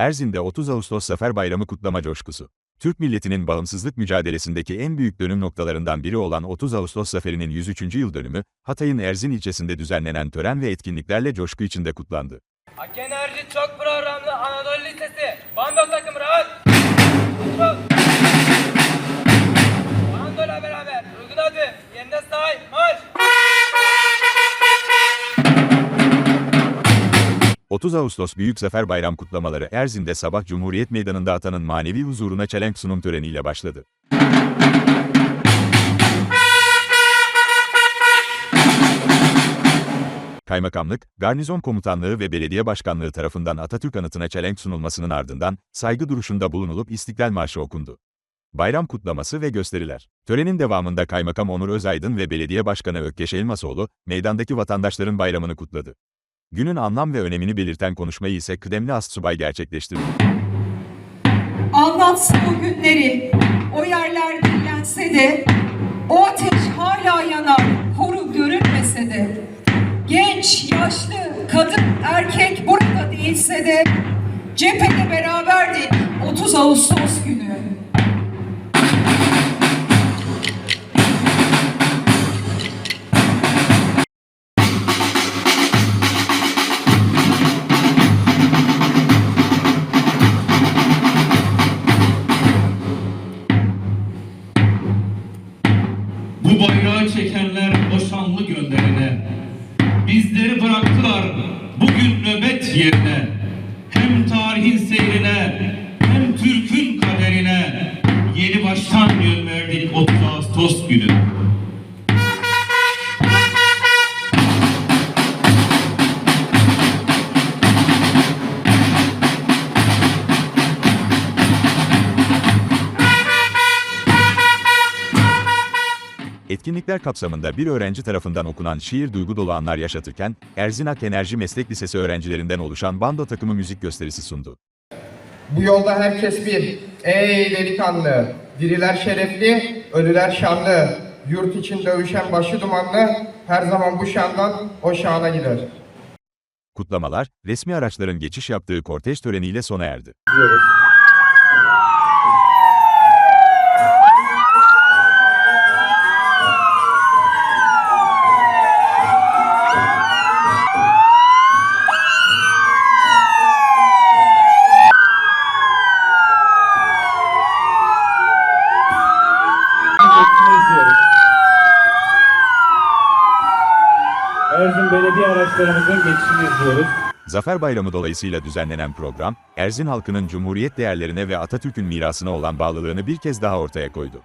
Erzin'de 30 Ağustos Zafer Bayramı kutlama coşkusu. Türk milletinin bağımsızlık mücadelesindeki en büyük dönüm noktalarından biri olan 30 Ağustos Zaferi'nin 103. yıl dönümü, Hatay'ın Erzin ilçesinde düzenlenen tören ve etkinliklerle coşku içinde kutlandı. Hak Enerji çok programlı Anadolu Lisesi. Bando takım rahat. 30 Ağustos Büyük Zafer Bayram kutlamaları Erzin'de sabah Cumhuriyet Meydanı'nda atanın manevi huzuruna çelenk sunum töreniyle başladı. Kaymakamlık, Garnizon Komutanlığı ve Belediye Başkanlığı tarafından Atatürk anıtına çelenk sunulmasının ardından saygı duruşunda bulunulup İstiklal Marşı okundu. Bayram kutlaması ve gösteriler. Törenin devamında Kaymakam Onur Özaydın ve Belediye Başkanı Ökkeş Elmasoğlu, meydandaki vatandaşların bayramını kutladı. Günün anlam ve önemini belirten konuşmayı ise kıdemli astsubay gerçekleştirdi. Anlatsın o günleri, o yerler dinlense de, o ateş hala yanar, koru görünmese de. Genç, yaşlı, kadın, erkek burada değilse de, cephede beraberdik 30 Ağustos günü. Yerine Hem tarihin seyrine hem Türk'ün kaderine Yeni baştan yön verdik 30 Ağustos günü Etkinlikler kapsamında bir öğrenci tarafından okunan şiir duygu dolu anlar yaşatırken, Erzin Ak Enerji Meslek Lisesi öğrencilerinden oluşan bando takımı müzik gösterisi sundu. Bu yolda herkes bir. Ey delikanlı! Diriler şerefli, ölüler şanlı. Yurt için dövüşen başı dumanlı, her zaman bu şandan o şana gider. Kutlamalar, resmi araçların geçiş yaptığı kortej töreniyle sona erdi. geçişini Erzin belediye araçlarımızın geçişini izliyoruz. Zafer Bayramı dolayısıyla düzenlenen program, Erzin halkının Cumhuriyet değerlerine ve Atatürk'ün mirasına olan bağlılığını bir kez daha ortaya koydu.